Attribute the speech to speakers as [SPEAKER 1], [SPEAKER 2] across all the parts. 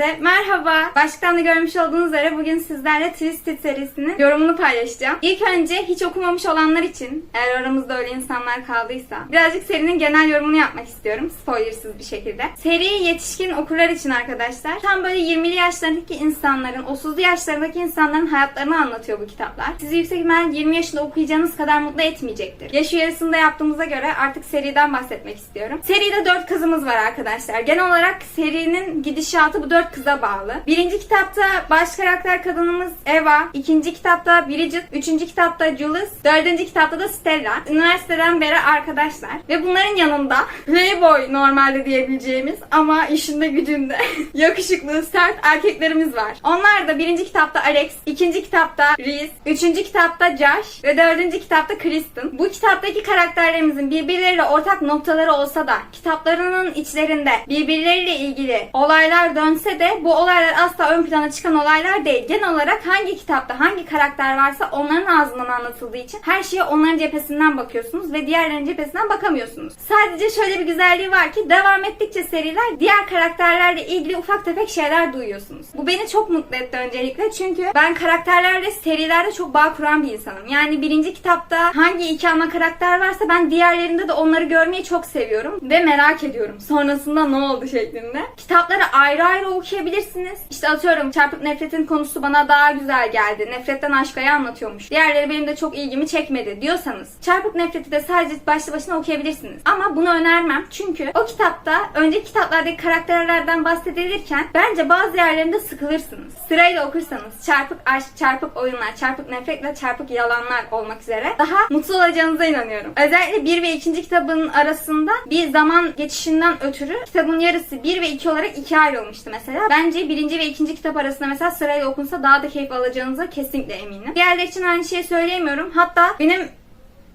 [SPEAKER 1] Herkese merhaba. Başlıktan da görmüş olduğunuz üzere bugün sizlerle Twisted serisinin yorumunu paylaşacağım. İlk önce hiç okumamış olanlar için, eğer aramızda öyle insanlar kaldıysa, birazcık serinin genel yorumunu yapmak istiyorum. Spoilersız bir şekilde. Seri yetişkin okurlar için arkadaşlar. Tam böyle 20'li yaşlarındaki insanların, 30'lu yaşlarındaki insanların hayatlarını anlatıyor bu kitaplar. Sizi yüksek ihtimal 20 yaşında okuyacağınız kadar mutlu etmeyecektir. Yaş uyarısında yaptığımıza göre artık seriden bahsetmek istiyorum. Seride 4 kızımız var arkadaşlar. Genel olarak serinin gidişatı bu 4 kıza bağlı. Birinci kitapta baş karakter kadınımız Eva, ikinci kitapta Bridget, üçüncü kitapta Jules, dördüncü kitapta da Stella. Üniversiteden beri arkadaşlar. Ve bunların yanında Playboy normalde diyebileceğimiz ama işinde gücünde yakışıklı, sert erkeklerimiz var. Onlar da birinci kitapta Alex, ikinci kitapta Reese, üçüncü kitapta Josh ve dördüncü kitapta Kristen. Bu kitaptaki karakterlerimizin birbirleriyle ortak noktaları olsa da kitaplarının içlerinde birbirleriyle ilgili olaylar dönse de bu olaylar asla ön plana çıkan olaylar değil. Genel olarak hangi kitapta hangi karakter varsa onların ağzından anlatıldığı için her şeye onların cephesinden bakıyorsunuz ve diğerlerinin cephesinden bakamıyorsunuz. Sadece şöyle bir güzelliği var ki devam ettikçe seriler diğer karakterlerle ilgili ufak tefek şeyler duyuyorsunuz. Bu beni çok mutlu etti öncelikle çünkü ben karakterlerle serilerde çok bağ kuran bir insanım. Yani birinci kitapta hangi iki ana karakter varsa ben diğerlerinde de onları görmeyi çok seviyorum ve merak ediyorum. Sonrasında ne oldu şeklinde. Kitapları ayrı ayrı okuyabilirsiniz. İşte atıyorum Çarpık Nefret'in konusu bana daha güzel geldi. Nefretten aşkaya anlatıyormuş. Diğerleri benim de çok ilgimi çekmedi diyorsanız Çarpık Nefret'i de sadece başlı başına okuyabilirsiniz. Ama bunu önermem. Çünkü o kitapta önceki kitaplardaki karakterlerden bahsedilirken bence bazı yerlerinde sıkılırsınız. Sırayla okursanız çarpık aşk, çarpık oyunlar, çarpık nefret ve çarpık yalanlar olmak üzere daha mutlu olacağınıza inanıyorum. Özellikle 1 ve 2. kitabın arasında bir zaman geçişinden ötürü kitabın yarısı 1 ve 2 olarak ikiye ayrılmıştı mesela. Bence 1. ve 2. kitap arasında mesela sırayla okunsa daha da keyif alacağınıza kesinlikle eminim. Diğerler için aynı şeyi söyleyemiyorum. Hatta benim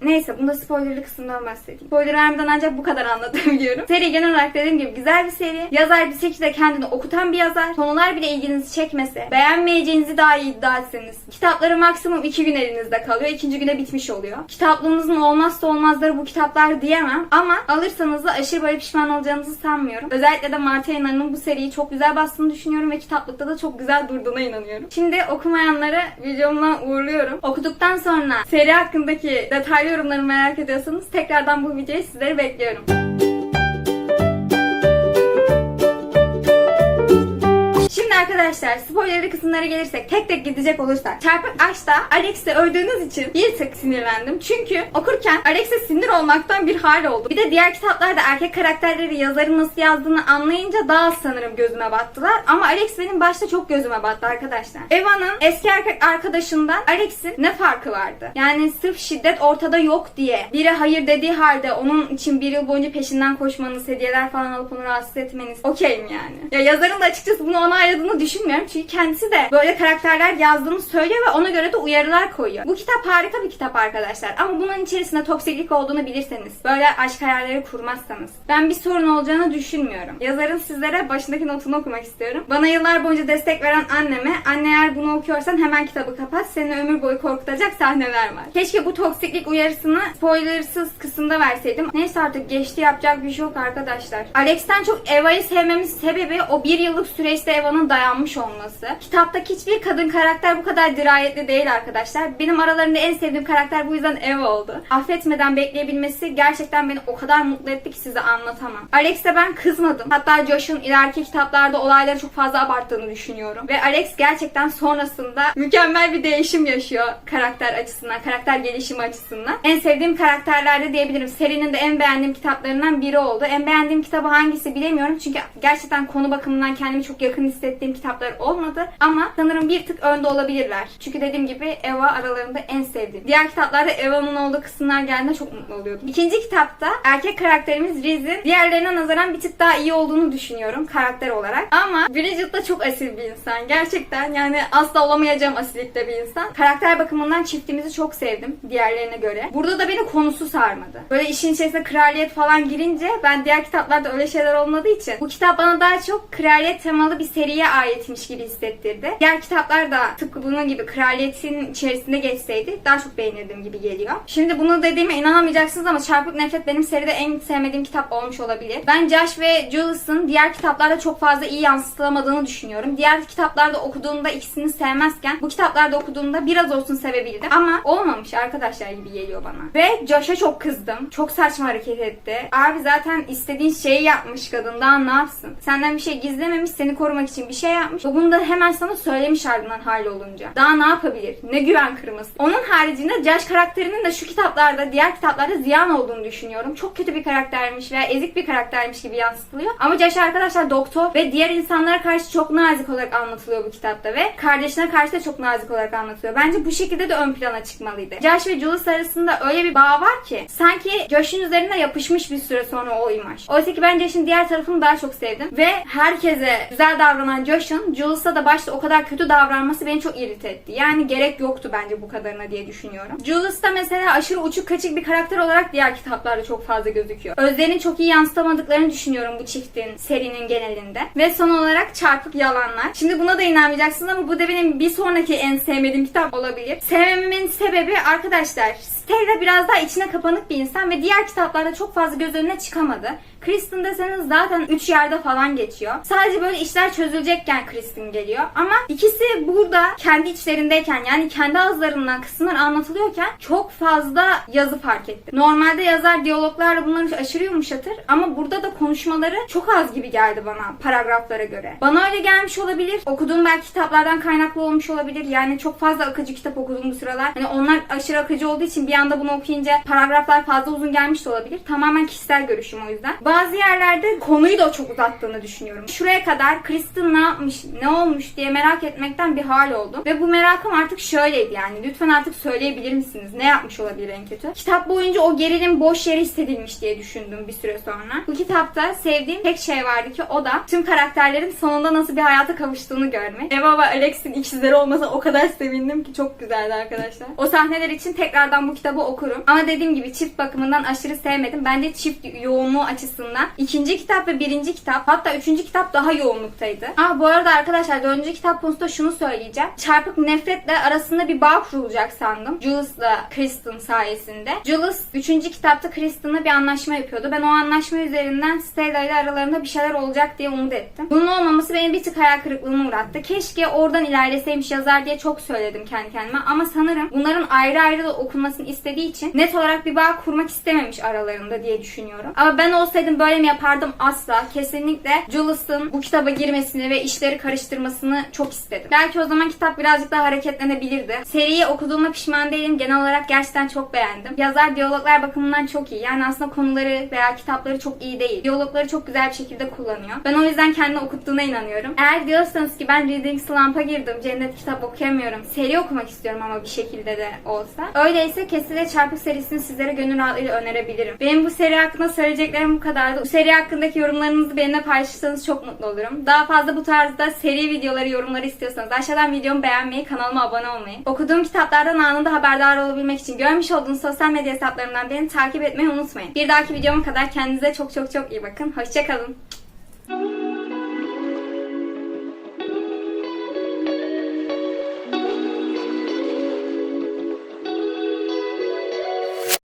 [SPEAKER 1] Neyse bunda spoilerlı kısımdan bahsedeyim. Spoiler vermeden ancak bu kadar anlatabiliyorum. Seri genel olarak dediğim gibi güzel bir seri. Yazar bir şekilde kendini okutan bir yazar. Konular bile ilginizi çekmese, beğenmeyeceğinizi daha iyi iddia etseniz. Kitapları maksimum 2 gün elinizde kalıyor. ikinci güne bitmiş oluyor. Kitaplığınızın olmazsa olmazları bu kitaplar diyemem. Ama alırsanız da aşırı böyle pişman olacağınızı sanmıyorum. Özellikle de Mart yayınlarının bu seriyi çok güzel bastığını düşünüyorum ve kitaplıkta da çok güzel durduğuna inanıyorum. Şimdi okumayanları videomdan uğurluyorum. Okuduktan sonra seri hakkındaki detaylı yorumlarımı merak ediyorsanız tekrardan bu videoyu sizleri bekliyorum. Arkadaşlar spoilerli kısımlara gelirsek tek tek gidecek olursak Çarpık Aşk'ta Alex'i öldüğünüz için bir tık sinirlendim. Çünkü okurken Alex'e sinir olmaktan bir hal oldu. Bir de diğer kitaplarda erkek karakterleri yazarın nasıl yazdığını anlayınca daha sanırım gözüme battılar. Ama Alex benim başta çok gözüme battı arkadaşlar. Eva'nın eski erkek arkadaşından Alex'in ne farkı vardı? Yani sırf şiddet ortada yok diye biri hayır dediği halde onun için bir yıl boyunca peşinden koşmanız, hediyeler falan alıp onu rahatsız etmeniz okeyim yani. Ya yazarın da açıkçası bunu onayladığını düşünmüyorum. Çünkü kendisi de böyle karakterler yazdığını söylüyor ve ona göre de uyarılar koyuyor. Bu kitap harika bir kitap arkadaşlar. Ama bunun içerisinde toksiklik olduğunu bilirseniz, böyle aşk hayalleri kurmazsanız ben bir sorun olacağını düşünmüyorum. Yazarın sizlere başındaki notunu okumak istiyorum. Bana yıllar boyunca destek veren anneme, anne eğer bunu okuyorsan hemen kitabı kapat. Seni ömür boyu korkutacak sahneler var. Keşke bu toksiklik uyarısını spoilersız kısımda verseydim. Neyse artık geçti yapacak bir şey yok arkadaşlar. Alex'ten çok Eva'yı sevmemin sebebi o bir yıllık süreçte Eva'nın dayanmış olması. Kitaptaki hiçbir kadın karakter bu kadar dirayetli değil arkadaşlar. Benim aralarında en sevdiğim karakter bu yüzden Eva oldu. Affetmeden bekleyebilmesi gerçekten beni o kadar mutlu etti ki size anlatamam. Alex'e ben kızmadım. Hatta Josh'un ileriki kitaplarda olayları çok fazla abarttığını düşünüyorum. Ve Alex gerçekten sonrasında mükemmel bir değişim yaşıyor karakter açısından, karakter gelişimi açısından. En sevdiğim karakterlerde diyebilirim. Serinin de en beğendiğim kitaplarından biri oldu. En beğendiğim kitabı hangisi bilemiyorum. Çünkü gerçekten konu bakımından kendimi çok yakın hissettiğim kitaplar olmadı. Ama sanırım bir tık önde olabilirler. Çünkü dediğim gibi Eva aralarında en sevdiğim. Diğer kitaplarda Eva'nın olduğu kısımlar geldiğinde çok mutlu oluyordum. İkinci kitapta erkek karakterimiz Riz'in diğerlerine nazaran bir tık daha iyi olduğunu düşünüyorum karakter olarak. Ama Bridget da çok asil bir insan. Gerçekten yani asla olamayacağım asilikte bir insan. Karakter bakımından çiftimizi çok sevdim diğerlerine göre. Burada da beni konusu sarmadı. Böyle işin içerisine kraliyet falan girince ben diğer kitaplarda öyle şeyler olmadığı için bu kitap bana daha çok kraliyet temalı bir seriye aitmiş gibi hissettirdi. Diğer kitaplar da tıpkı bunun gibi kraliyetin içerisinde geçseydi daha çok beğenirdim gibi geliyor. Şimdi bunu dediğime inanamayacaksınız ama Çarpık Nefret benim seride en sevmediğim kitap olmuş olabilir. Ben Josh ve Julius'ın diğer kitaplarda çok fazla iyi yansıtılamadığını düşünüyorum. Diğer kitaplarda okuduğumda ikisini sevmezken bu kitaplarda okuduğumda biraz olsun sevebildim. Ama olmamış arkadaşlar gibi geliyor bana. Ve Josh'a çok kızdım. Çok saçma hareket etti. Abi zaten istediğin şeyi yapmış kadın. Daha ne yapsın? Senden bir şey gizlememiş. Seni korumak için bir şey yapmış. Ve bunu da hemen sana söylemiş ardından hallolunca. Daha ne yapabilir? Ne güven kırması. Onun haricinde Josh karakterinin de şu kitaplarda, diğer kitaplarda ziyan olduğunu düşünüyorum. Çok kötü bir karaktermiş veya ezik bir karaktermiş gibi yansıtılıyor. Ama Josh arkadaşlar doktor ve diğer insanlara karşı çok nazik olarak anlatılıyor bu kitapta ve kardeşine karşı da çok nazik olarak anlatıyor. Bence bu şekilde de ön plana çıkmalıydı. Josh ve Julius arasında öyle bir bağ var ki sanki Josh'un üzerine yapışmış bir süre sonra o imaj. Oysa ki ben Josh'un diğer tarafını daha çok sevdim ve herkese güzel davranan Josh'un Julius'a da başta o kadar kötü davranması beni çok irite etti. Yani gerek yoktu bence bu kadarına diye düşünüyorum. Julius da mesela aşırı uçuk kaçık bir karakter olarak diğer kitaplarda çok fazla gözüküyor. Özlerini çok iyi yansıtamadıklarını düşünüyorum bu çiftin serinin genelinde. Ve son olarak çarpık yalanlar. Şimdi buna da inanmayacaksınız ama bu da benim bir sonraki en sevmediğim kitap olabilir. Sevmememin sebebi arkadaşlar Stella biraz daha içine kapanık bir insan ve diğer kitaplarda çok fazla göz önüne çıkamadı. Kristen deseniz zaten 3 yerde falan geçiyor. Sadece böyle işler çözülecekken Kristen geliyor. Ama ikisi burada kendi içlerindeyken yani kendi ağızlarından kısımlar anlatılıyorken çok fazla yazı fark ettim. Normalde yazar diyaloglarla bunları aşırı yumuşatır ama burada da konuşmaları çok az gibi geldi bana paragraflara göre. Bana öyle gelmiş olabilir. Okuduğum belki kitaplardan kaynaklı olmuş olabilir. Yani çok fazla akıcı kitap okudum bu sıralar. Hani onlar aşırı akıcı olduğu için bir anda bunu okuyunca paragraflar fazla uzun gelmiş de olabilir. Tamamen kişisel görüşüm o yüzden. Bazı yerlerde konuyu da çok uzattığını düşünüyorum. Şuraya kadar Kristen ne yapmış, ne olmuş diye merak etmekten bir hal oldum. Ve bu merakım artık şöyleydi yani. Lütfen artık söyleyebilir misiniz? Ne yapmış olabilir en kötü? Kitap boyunca o gerilim boş yere hissedilmiş diye düşündüm bir süre sonra. Bu kitapta sevdiğim tek şey vardı ki o da tüm karakterlerin sonunda nasıl bir hayata kavuştuğunu görmek. Eva ve Alex'in ikizleri olmasa o kadar sevindim ki çok güzeldi arkadaşlar. O sahneler için tekrardan bu kitabı okurum. Ama dediğim gibi çift bakımından aşırı sevmedim. Bence çift yoğunluğu açısından ikinci kitap ve birinci kitap hatta üçüncü kitap daha yoğunluktaydı. Aa bu arada arkadaşlar dördüncü kitap konusunda şunu söyleyeceğim. Çarpık nefretle arasında bir bağ kurulacak sandım. Julius'la Kristen sayesinde. Julius üçüncü kitapta Kristen'la bir anlaşma yapıyordu. Ben o anlaşma üzerinden Stella ile aralarında bir şeyler olacak diye umut ettim. Bunun olmaması beni bir tık hayal kırıklığına uğrattı. Keşke oradan ilerleseymiş yazar diye çok söyledim kendi kendime. Ama sanırım bunların ayrı ayrı da okunmasını istediği için net olarak bir bağ kurmak istememiş aralarında diye düşünüyorum. Ama ben olsaydım böyle mi yapardım asla. Kesinlikle Julius'ın bu kitaba girmesini ve işleri karıştırmasını çok istedim. Belki o zaman kitap birazcık daha hareketlenebilirdi. Seriyi okuduğuma pişman değilim. Genel olarak gerçekten çok beğendim. Yazar diyaloglar bakımından çok iyi. Yani aslında konuları veya kitapları çok iyi değil. Diyalogları çok güzel bir şekilde kullanıyor. Ben o yüzden kendini okuttuğuna inanıyorum. Eğer diyorsanız ki ben Reading Slump'a girdim. Cennet kitap okuyamıyorum. Seri okumak istiyorum ama bir şekilde de olsa. Öyleyse kesinlikle Çarpık serisini sizlere gönül rahatlığıyla önerebilirim. Benim bu seri hakkında söyleyeceklerim bu kadardı. Seri hakkındaki yorumlarınızı benimle paylaşırsanız çok mutlu olurum. Daha fazla bu tarzda seri videoları, yorumları istiyorsanız aşağıdan videomu beğenmeyi, kanalıma abone olmayı, okuduğum kitaplardan anında haberdar olabilmek için görmüş olduğunuz sosyal medya hesaplarımdan beni takip etmeyi unutmayın. Bir dahaki videoma kadar kendinize çok çok çok iyi bakın. Hoşçakalın.